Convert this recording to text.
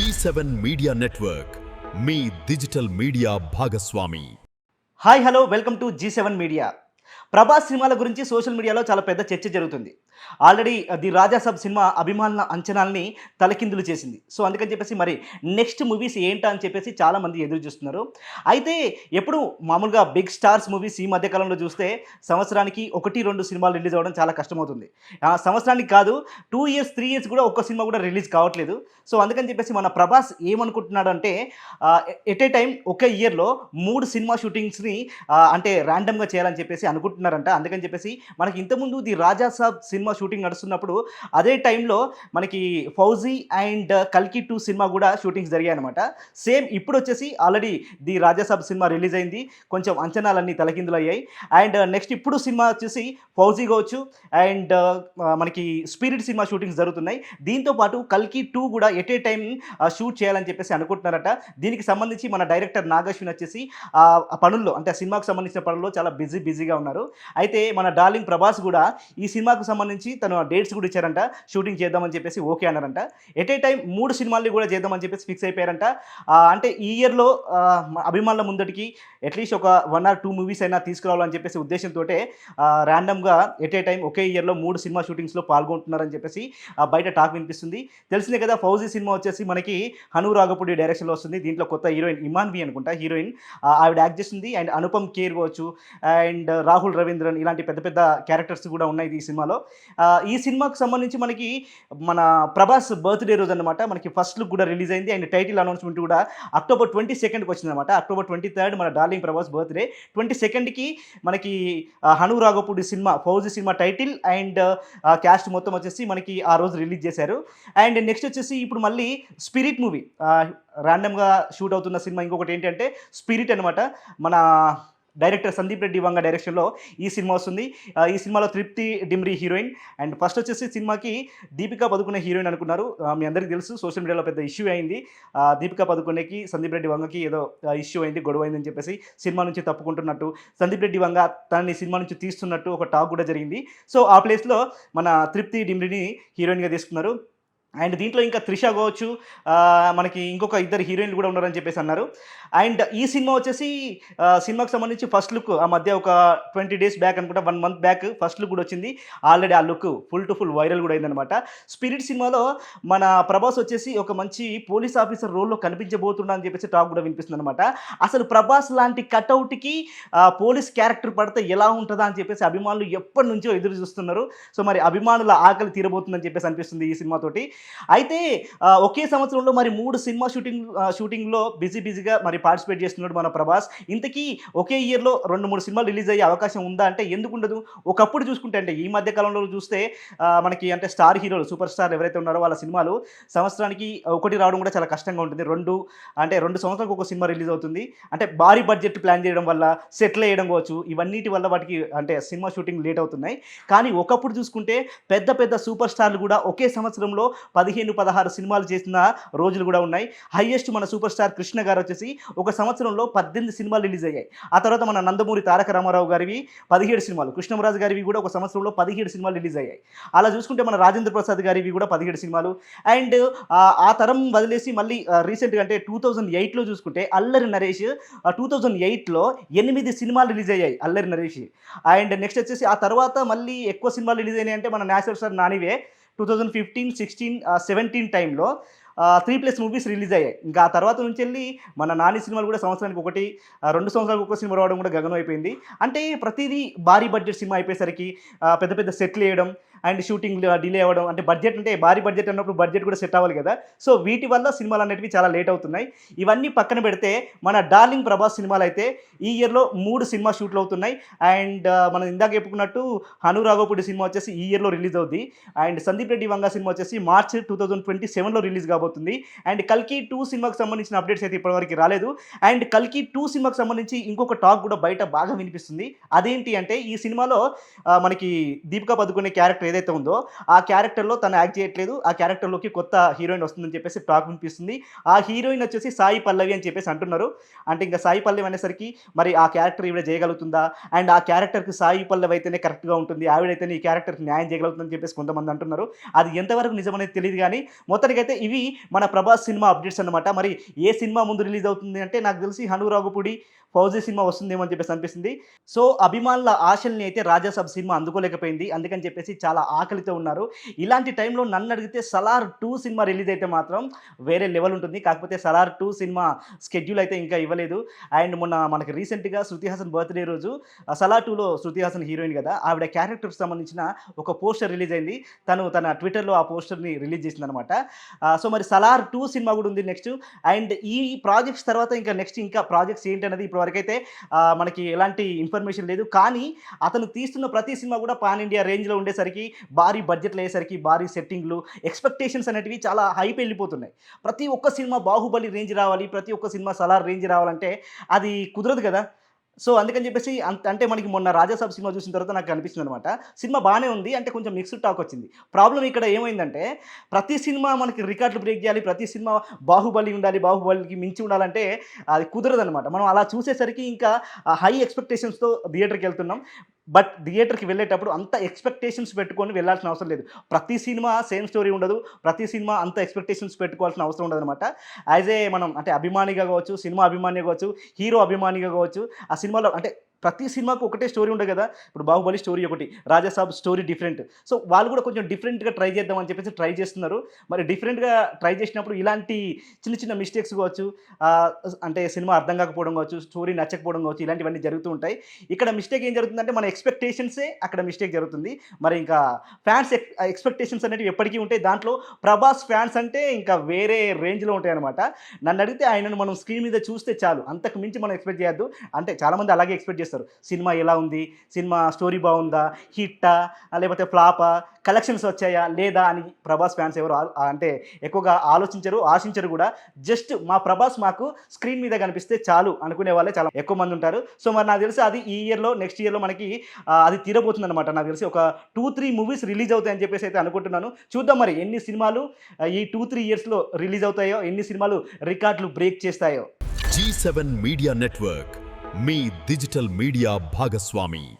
G seven media network మీ digital media భాగస్వామి. Hi hello welcome to Zee seven media Prabhas సినిమాల గురించి social మీడియాలో చాలా పెద్ద చర్చ జరుగుతుంది. ఆల్రెడీ ది రాజాసాబ్ సినిమా అభిమానుల అంచనాల్ని తలకిందులు చేసింది. సో అందుకని చెప్పేసి మరి నెక్స్ట్ మూవీస్ ఏంటా అని చెప్పేసి చాలామంది ఎదురు చూస్తున్నారు. అయితే ఎప్పుడు మామూలుగా బిగ్ స్టార్స్ మూవీస్ ఈ మధ్యకాలంలో చూస్తే సంవత్సరానికి ఒకటి రెండు సినిమాలు రిలీజ్ అవ్వడం చాలా కష్టమవుతుంది. సంవత్సరానికి కాదు టూ ఇయర్స్ త్రీ ఇయర్స్ కూడా ఒక్క సినిమా కూడా రిలీజ్ కావట్లేదు. సో అందుకని చెప్పేసి మన ప్రభాస్ ఏమనుకుంటున్నాడు అంటే ఎట్ ఏ టైం ఒక ఇయర్లో మూడు సినిమా షూటింగ్స్ని అంటే ర్యాండమ్గా చేయాలని చెప్పేసి అనుకుంటున్నారంట. అందుకని చెప్పేసి మనకి ఇంతకుముందు the Raja cinema cinema shooting నడుస్తున్నప్పుడు అదే టైంలో మనకి ఫౌజీ అండ్ కల్కి టూ సినిమా కూడా షూటింగ్స్ జరిగాయి అనమాట సేమ్ ఇప్పుడు వచ్చేసి already the Raja Saab cinema release అయింది. కొంచెం అంచనాలన్నీ తలకిందులు అయ్యాయి. అండ్ నెక్స్ట్ ఇప్పుడు సినిమా వచ్చేసి ఫౌజీ కావచ్చు అండ్ మనకి స్పిరిట్ సినిమా షూటింగ్స్ జరుగుతున్నాయి. దీంతో పాటు కల్కి టూ కూడా ఎట్ ఏ టైం షూట్ చేయాలని చెప్పేసి అనుకుంటున్నారట. దీనికి సంబంధించి మన డైరెక్టర్ నాగశ్విన్ వచ్చేసి ఆ పనుల్లో అంటే ఆ సినిమాకు సంబంధించిన పనుల్లో చాలా బిజీ బిజీగా ఉన్నారు. అయితే మన డార్లింగ్ ప్రభాస్ కూడా ఈ సినిమాకు సంబంధించి తను డేట్స్ కూడా ఇచ్చారంట. షూటింగ్ చేద్దామని చెప్పేసి ఓకే అన్నారంట. ఎట్ ఏ టైం మూడు సినిమాల్ని కూడా చేద్దామని చెప్పేసి ఫిక్స్ అయిపోయారంట. అంటే ఈ ఇయర్లో అభిమానుల ముందటికి అట్లీస్ట్ ఒక వన్ ఆర్ టూ మూవీస్ అయినా తీసుకురావాలని చెప్పేసి ఉద్దేశంతో ర్యాండమ్గా ఎట్ ఏ టైం ఒకే ఇయర్లో మూడు సినిమా షూటింగ్స్లో పాల్గొంటున్నారని చెప్పేసి బయట టాక్ వినిపిస్తుంది. తెలిసిందే కదా ఫౌజీ సినిమా వచ్చేసి మనకి హను రాగపూడి డైరెక్షన్లో వస్తుంది. దీంట్లో కొత్త హీరోయిన్ ఇమాన్ బి అనుకుంటా హీరోయిన్ ఆవిడ యాక్ట్ చేస్తుంది. అండ్ అనుపమ్ కేర్ కావచ్చు. అండ్ రాహుల్ రవీంద్రన్ ఇలాంటి పెద్ద పెద్ద క్యారెక్టర్స్ కూడా ఉన్నాయి ఈ సినిమాలో. ఈ సినిమాకు సంబంధించి మనకి మన ప్రభాస్ బర్త్డే రోజు అనమాట మనకి ఫస్ట్ లుక్ కూడా రిలీజ్ అయింది. అండ్ టైటిల్ అనౌన్స్మెంట్ కూడా అక్టోబర్ ట్వంటీ సెకండ్కి వచ్చిందనమాట అక్టోబర్ ట్వంటీ థర్డ్ మన డార్లింగ్ ప్రభాస్ బర్త్డే. ట్వంటీ సెకండ్కి మనకి Hanu Raghavapudi cinema Fauji cinema title and cast మొత్తం వచ్చేసి మనకి ఆ రోజు రిలీజ్ చేశారు. అండ్ నెక్స్ట్ వచ్చేసి ఇప్పుడు మళ్ళీ స్పిరిట్ మూవీ. ర్యాండమ్గా షూట్ అవుతున్న సినిమా ఇంకొకటి ఏంటంటే స్పిరిట్ అనమాట మన డైరెక్టర్ సందీప్ రెడ్డి వంగ డైరెక్షన్లో ఈ సినిమా వస్తుంది. ఈ సినిమాలో తృప్తి డిమ్రీ హీరోయిన్. అండ్ ఫస్ట్ వచ్చేసి సినిమాకి దీపికా పదుకునే హీరోయిన్ అనుకున్నారు. మీ అందరికీ తెలుసు సోషల్ మీడియాలో పెద్ద ఇష్యూ అయింది. దీపికా పదుకునేకి సందీప్ రెడ్డి వంగకి ఏదో ఇష్యూ అయింది గొడవ అయిందని చెప్పేసి సినిమా నుంచి తప్పుకుంటున్నట్టు సందీప్ రెడ్డి వంగ తనని సినిమా నుంచి తీస్తున్నట్టు ఒక టాక్ కూడా జరిగింది. సో ఆ ప్లేస్లో మన తృప్తి డిమ్రీని హీరోయిన్గా తీసుకున్నారు. అండ్ దీంట్లో ఇంకా త్రిష కావచ్చు మనకి ఇంకొక ఇద్దరు హీరోయిన్లు కూడా ఉన్నారని చెప్పేసి అన్నారు. అండ్ ఈ సినిమా వచ్చేసి సినిమాకి సంబంధించి ఫస్ట్ లుక్ ఆ మధ్య ఒక ట్వంటీ డేస్ బ్యాక్ అనుకుంటా one month back first look కూడా వచ్చింది. ఆల్రెడీ ఆ look full to full viral కూడా అయిందనమాట స్పిరిట్ సినిమాలో మన ప్రభాస్ వచ్చేసి ఒక మంచి పోలీస్ ఆఫీసర్ రోల్లో కనిపించబోతున్నా అని చెప్పేసి టాక్ కూడా వినిపిస్తుంది అనమాట అసలు ప్రభాస్ లాంటి కట్అవుట్కి పోలీస్ క్యారెక్టర్ పడితే ఎలా ఉంటుందా అని చెప్పేసి అభిమానులు ఎప్పటి నుంచో ఎదురు చూస్తున్నారు. సో మరి అభిమానుల ఆకలి తీరబోతుందని చెప్పేసి అనిపిస్తుంది ఈ సినిమాతోటి అయితే ఒకే సంవత్సరంలో మరి మూడు సినిమా షూటింగ్ షూటింగ్లో బిజీ బిజీగా మరి పార్టిసిపేట్ చేస్తున్నాడు మన ప్రభాస్. ఇంతకీ ఒకే ఇయర్లో రెండు మూడు సినిమాలు రిలీజ్ అయ్యే అవకాశం ఉందా అంటే ఎందుకు ఉండదు? ఒకప్పుడు చూసుకుంటే అంటే ఈ మధ్య కాలంలో చూస్తే మనకి అంటే స్టార్ హీరోలు సూపర్ స్టార్ ఎవరైతే ఉన్నారో వాళ్ళ సినిమాలు సంవత్సరానికి ఒకటి రావడం కూడా చాలా కష్టంగా ఉంటుంది. రెండు అంటే రెండు సంవత్సరాలకు ఒక సినిమా రిలీజ్ అవుతుంది. అంటే భారీ బడ్జెట్ ప్లాన్ చేయడం వల్ల సెటిల్ వేయడం కావచ్చు ఇవన్నిటి వల్ల వాటికి అంటే సినిమా షూటింగ్ లేట్ అవుతున్నాయి. కానీ ఒకప్పుడు చూసుకుంటే పెద్ద పెద్ద సూపర్ స్టార్లు కూడా ఒకే సంవత్సరంలో పదిహేను పదహారు సినిమాలు చేసిన రోజులు కూడా ఉన్నాయి. హైయెస్ట్ మన సూపర్ స్టార్ కృష్ణ గారు వచ్చేసి ఒక సంవత్సరంలో పద్దెనిమిది సినిమాలు రిలీజ్ అయ్యాయి. ఆ తర్వాత మన నందమూరి తారక రామారావు గారివి పదిహేడు సినిమాలు కృష్ణమరాజు గారివి కూడా ఒక సంవత్సరంలో పదిహేడు సినిమాలు రిలీజ్ అయ్యాయి. అలా చూసుకుంటే మన రాజేంద్ర ప్రసాద్ గారివి కూడా పదిహేడు సినిమాలు. అండ్ ఆ తరం వదిలేసి మళ్ళీ రీసెంట్గా అంటే టూ థౌజండ్ ఎయిట్లో చూసుకుంటే అల్లరి నరేష్ టూ థౌజండ్ ఎయిట్లో ఎనిమిది సినిమాలు రిలీజ్ అయ్యాయి అల్లరి నరేష్. అండ్ నెక్స్ట్ వచ్చేసి ఆ తర్వాత మళ్ళీ ఎక్కువ సినిమాలు రిలీజ్ అయినాయి అంటే మన national star నానివే. Two thousand fifteen sixteen seventeen టైంలో త్రీ ప్లస్ మూవీస్ రిలీజ్ అయ్యాయి. ఇంకా ఆ తర్వాత నుంచి వెళ్ళి మన నాని సినిమాలు కూడా సంవత్సరానికి ఒకటి రెండు సంవత్సరాలకు ఒక సినిమా రావడం కూడా గగనం అయిపోయింది అంటే ప్రతిదీ భారీ బడ్జెట్ సినిమా అయిపోయేసరికి పెద్ద పెద్ద సెట్లు వేయడం అండ్ షూటింగ్ డిలే అవ్వడం అంటే బడ్జెట్ అంటే భారీ బడ్జెట్ అన్నప్పుడు బడ్జెట్ కూడా సెట్ అవ్వాలి కదా. సో వీటి వల్ల సినిమాలు అనేటివి చాలా లేట్ అవుతున్నాయి. ఇవన్నీ పక్కన పెడితే మన డార్లింగ్ ప్రభాస్ సినిమాలు అయితే ఈ ఇయర్లో మూడు సినిమా షూట్లు అవుతున్నాయి. అండ్ మనం ఇందాక చెప్పుకున్నట్టు హను రాఘోపుడి సినిమా వచ్చేసి ఈ ఇయర్లో రిలీజ్ అవుద్ది. అండ్ సందీప్ రెడ్డి వంగ సినిమా వచ్చేసి మార్చ్ టూ థౌజండ్ ట్వంటీ సెవెన్లో రిలీజ్ కాబోతుంది. అండ్ కల్కి టూ సినిమాకి సంబంధించిన అప్డేట్స్ అయితే ఇప్పటివరకు రాలేదు. అండ్ కల్కి టూ సినిమాకి సంబంధించి ఇంకొక టాక్ కూడా బయట బాగా వినిపిస్తుంది. అదేంటి అంటే ఈ సినిమాలో మనకి దీపికా పదుకునే క్యారెక్టర్ ఏదైతే ఉందో ఆ క్యారెక్టర్లో తను యాక్ట్ చేయట్లేదు. ఆ క్యారెక్టర్లోకి కొత్త హీరోయిన్ వస్తుందని చెప్పేసి టాక్ వినిపిస్తుంది. ఆ హీరోయిన్ వచ్చేసి సాయి పల్లవి అని చెప్పేసి అంటున్నారు. అంటే ఇంకా సాయి పల్లవి అనేసరికి మరి ఆ క్యారెక్టర్ ఈవిడ చేయగలుగుతుందా? అండ్ ఆ క్యారెక్టర్కి సాయి పల్లవి అయితేనే కరెక్ట్గా ఉంటుంది. ఆవిడైతే ఈ క్యారెక్టర్కి న్యాయం చేయగలుగుతుందని చెప్పేసి కొంతమంది అంటున్నారు. అది ఎంతవరకు నిజమనేది తెలియదు కానీ మొత్తానికైతే ఇవి మన ప్రభాస్ సినిమా అప్డేట్స్ అనమాట మరి ఏ సినిమా ముందు రిలీజ్ అవుతుంది అంటే నాకు తెలిసి హనురాగుపుడి ఫౌజీ సినిమా వస్తుందేమో అని చెప్పేసి అనిపిస్తుంది. సో అభిమానుల ఆశల్ని అయితే రాజాసాబ్ సినిమా అందుకోలేకపోయింది. అందుకని చెప్పేసి చాలా ఆకలితో ఉన్నారు. ఇలాంటి టైంలో నన్ను అడిగితే సలార్ టూ సినిమా రిలీజ్ అయితే మాత్రం వేరే లెవెల్ ఉంటుంది. కాకపోతే సలార్ టూ సినిమా స్కెడ్యూల్ అయితే ఇంకా ఇవ్వలేదు. అండ్ మొన్న మనకి రీసెంట్గా శృతి హాసన్ బర్త్డే రోజు సలార్ టూలో శృతి హాసన్ హీరోయిన్ కదా ఆవిడ క్యారెక్టర్కి సంబంధించిన ఒక పోస్టర్ రిలీజ్ అయింది. తను తన ట్విట్టర్లో ఆ పోస్టర్ని రిలీజ్ చేసింది అనమాట సో మరి సలార్ టూ సినిమా కూడా ఉంది నెక్స్ట్. అండ్ ఈ ప్రాజెక్ట్స్ తర్వాత ఇంకా నెక్స్ట్ ఇంకా ప్రాజెక్ట్స్ ఏంటి అనేది ఇప్పటివరకైతే మనకి ఎలాంటి ఇన్ఫర్మేషన్ లేదు. కానీ అతను తీస్తున్న ప్రతి సినిమా కూడా పాన్ ఇండియా రేంజ్లో ఉండేసరికి భారీ బడ్జెట్లు అయ్యేసరికి భారీ సెట్టింగ్లు ఎక్స్పెక్టేషన్స్ అనేటివి చాలా హైప్ వెళ్ళిపోతున్నాయి. ప్రతి ఒక్క సినిమా బాహుబలి రేంజ్ రావాలి ప్రతి ఒక్క సినిమా సలార్ రేంజ్ రావాలంటే అది కుదరదు కదా. సో అందుకని చెప్పేసి అంత అంటే మనకి మొన్న రాజాసాబ్ సినిమా చూసిన తర్వాత నాకు అనిపిస్తుంది అనమాట సినిమా బాగానే ఉంది అంటే కొంచెం మిక్స్డ్ టాక్ వచ్చింది. ప్రాబ్లం ఇక్కడ ఏమైందంటే ప్రతి సినిమా మనకి రికార్డులు బ్రేక్ చేయాలి ప్రతి సినిమా బాహుబలి ఉండాలి బాహుబలికి మించి ఉండాలంటే అది కుదరదు అనమాట మనం అలా చూసేసరికి ఇంకా హై ఎక్స్పెక్టేషన్స్తో థియేటర్కి వెళ్తున్నాం. బట్ థియేటర్కి వెళ్ళేటప్పుడు అంత ఎక్స్పెక్టేషన్స్ పెట్టుకొని వెళ్ళాల్సిన అవసరం లేదు. ప్రతి సినిమా సేమ్ స్టోరీ ఉండదు. ప్రతి సినిమా అంత ఎక్స్పెక్టేషన్స్ పెట్టుకోవాల్సిన అవసరం ఉండదు అనమాట యాజ్ ఏ మనం అంటే అభిమానిగా కావచ్చు సినిమా అభిమానిగా కావచ్చు హీరో అభిమానిగా కావచ్చు ఆ సినిమాలో అంటే ప్రతి సినిమాకు ఒకటే స్టోరీ ఉండదు కదా? ఇప్పుడు బాహుబలి స్టోరీ ఒకటి రాజాసాబ్ స్టోరీ డిఫరెంట్. సో వాళ్ళు కూడా కొంచెం డిఫరెంట్గా ట్రై చేద్దామని చెప్పేసి ట్రై చేస్తున్నారు. మరి డిఫరెంట్గా ట్రై చేసినప్పుడు ఇలాంటి చిన్న చిన్న మిస్టేక్స్ కావచ్చు అంటే సినిమా అర్థం కాకపోవడం కావచ్చు స్టోరీ నచ్చకపోవడం కావచ్చు ఇలాంటివన్నీ జరుగుతూ ఉంటాయి. ఇక్కడ మిస్టేక్ ఏం జరుగుతుందంటే మన ఎక్స్పెక్టేషన్సే అక్కడ మిస్టేక్ జరుగుతుంది. మరి ఇంకా ఫ్యాన్స్ ఎక్స్పెక్టేషన్స్ అనేవి ఎప్పటికీ ఉంటాయి. దాంట్లో ప్రభాస్ ఫ్యాన్స్ అంటే ఇంకా వేరే రేంజ్లో ఉంటాయి అనమాట నన్ను అడిగితే ఆయనను మనం స్క్రీన్ మీద చూస్తే చాలు. అంతకు మించి మనం ఎక్స్పెక్ట్ చేయొద్దు. అంటే చాలామంది అలాగే ఎక్స్పెక్ట్ చేస్తారు. సినిమా ఎలా ఉంది? సినిమా స్టోరీ బాగుందా? హిట్టా? లేకపోతే ఫ్లాపా? కలెక్షన్స్ వచ్చాయా? లేదా? అని ప్రభాస్ ఫ్యాన్స్ ఎవరు అంటే ఎక్కువగా ఆలోచించరు ఆశించరు కూడా. జస్ట్ మా ప్రభాస్ మాకు స్క్రీన్ మీద కనిపిస్తే చాలు అనుకునే వాళ్ళే చాలా ఎక్కువ మంది ఉంటారు. సో మరి నాకు తెలిసి అది ఈ ఇయర్లో నెక్స్ట్ ఇయర్లో మనకి అది తీరబోతుంది అనమాట నాకు తెలిసి ఒక టూ త్రీ మూవీస్ రిలీజ్ అవుతాయని చెప్పేసి అయితే అనుకుంటున్నాను. చూద్దాం మరి ఎన్ని సినిమాలు ఈ టూ త్రీ ఇయర్స్లో రిలీజ్ అవుతాయో ఎన్ని సినిమాలు రికార్డులు బ్రేక్ చేస్తాయో. జీ సెవెన్ మీడియా నెట్వర్క్ మీ డిజిటల్ మీడియా భాగస్వామి.